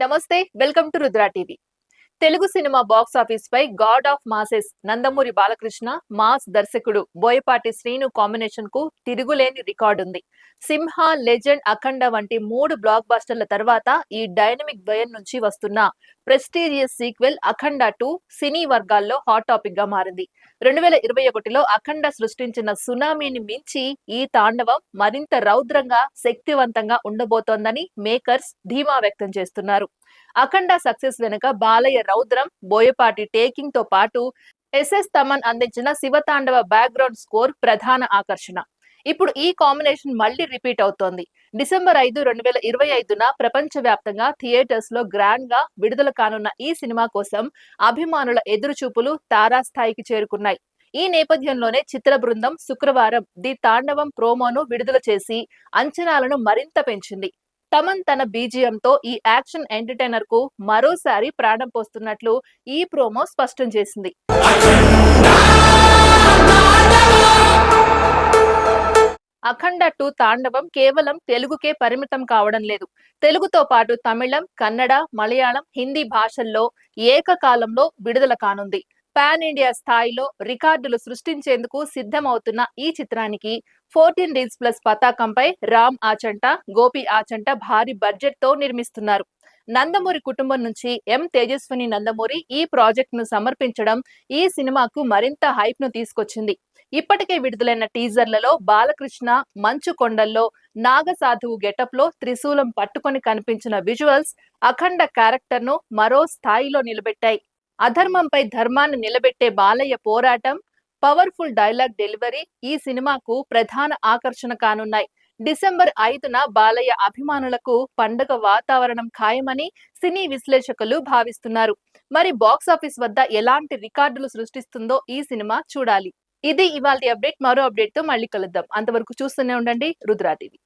నమస్తే welcome to Rudra TV. Telugu cinema box office pi god of masses Nandamuri Balakrishna mass దర్శకుడు బోయపాటి శ్రీను కాంబినేషన్కు తిరుగులేని record ఉంది. సింహ legend అఖండ వంటి మూడు బ్లాక్ బస్టర్ల తర్వాత ఈ డైనమిక్ ద్వయం నుంచి వస్తున్న ప్రెస్టీజియస్ సీక్వెల్ అఖండ టూ సినీ వర్గాల్లో హాట్ టాపిక్గా మారింది. రెండు వేల ఇరవై ఒకటిలో అఖండ సృష్టించిన సునామీని మించి ఈ తాండవం మరింత రౌద్రంగా శక్తివంతంగా ఉండబోతోందని మేకర్స్ ధీమా వ్యక్తం చేస్తున్నారు. అఖండ సక్సెస్ వెనుక బాలయ్య రౌద్రం బోయపాటి టేకింగ్తో పాటు ఎస్ఎస్ తమన్ అందించిన శివతాండవ బ్యాక్గ్రౌండ్ స్కోర్ ప్రధాన ఆకర్షణ. ఇప్పుడు ఈ కాంబినేషన్ మళ్ళీ రిపీట్ అవుతోంది. డిసెంబర్ ఐదు రెండు వేల ఇరవై ఐదున ప్రపంచ వ్యాప్తంగా థియేటర్స్లో గ్రాండ్గా విడుదల కానున్న ఈ సినిమా కోసం అభిమానుల ఎదురుచూపులు తారాస్థాయికి చేరుకున్నాయి. ఈ నేపథ్యంలోనే చిత్ర బృందం శుక్రవారం ది తాండవం ప్రోమోను విడుదల చేసి అంచనాలను మరింత పెంచింది. తమన్ తన బీజియంతో ఈ యాక్షన్ ఎంటర్టైనర్కు మరోసారి ప్రాణం పోస్తున్నట్లు ఈ ప్రోమో స్పష్టం చేసింది. అఖండ టూ తాండవం కేవలం తెలుగుకే పరిమితం కావడం లేదు. తెలుగుతో పాటు తమిళం కన్నడ మలయాళం హిందీ భాషల్లో ఏకకాలంలో విడుదల కానుంది. పాన్ ఇండియా స్థాయిలో రికార్డులు సృష్టించేందుకు సిద్ధమవుతున్న ఈ చిత్రానికి ఫోర్టీన్ డేస్ ప్లస్ పతాకంపై రామ్ ఆచంట గోపి ఆచంట భారీ బడ్జెట్తో నిర్మిస్తున్నారు. నందమూరి కుటుంబం నుంచి ఎం తేజస్విని నందమూరి ఈ ప్రాజెక్ట్ను సమర్పించడం ఈ సినిమాకు మరింత హైప్ను తీసుకొచ్చింది. ఇప్పటికే విడుదలైన టీజర్లలో బాలకృష్ణ మంచు కొండల్లో నాగసాధువు గెటప్లో త్రిశూలం పట్టుకొని కనిపించిన విజువల్స్ అఖండ క్యారెక్టర్ను మరో స్థాయిలో నిలబెట్టాయి. అధర్మంపై ధర్మాన్ని నిలబెట్టే బాలయ్య పోరాటం పవర్ఫుల్ డైలాగ్ డెలివరీ ఈ సినిమాకు ప్రధాన ఆకర్షణ కానున్నాయి. డిసెంబర్ ఐదున బాలయ్య అభిమానులకు పండుగ వాతావరణం ఖాయమని సినీ విశ్లేషకులు భావిస్తున్నారు. మరి బాక్స్ ఆఫీస్ వద్ద ఎలాంటి రికార్డులు సృష్టిస్తుందో ఈ సినిమా చూడాలి. ఇది ఇవాళ అప్డేట్ మరో అప్డేట్తో మళ్ళీ కలుద్దాం. అంతవరకు చూస్తూనే ఉండండి. రుద్రా టీవీ.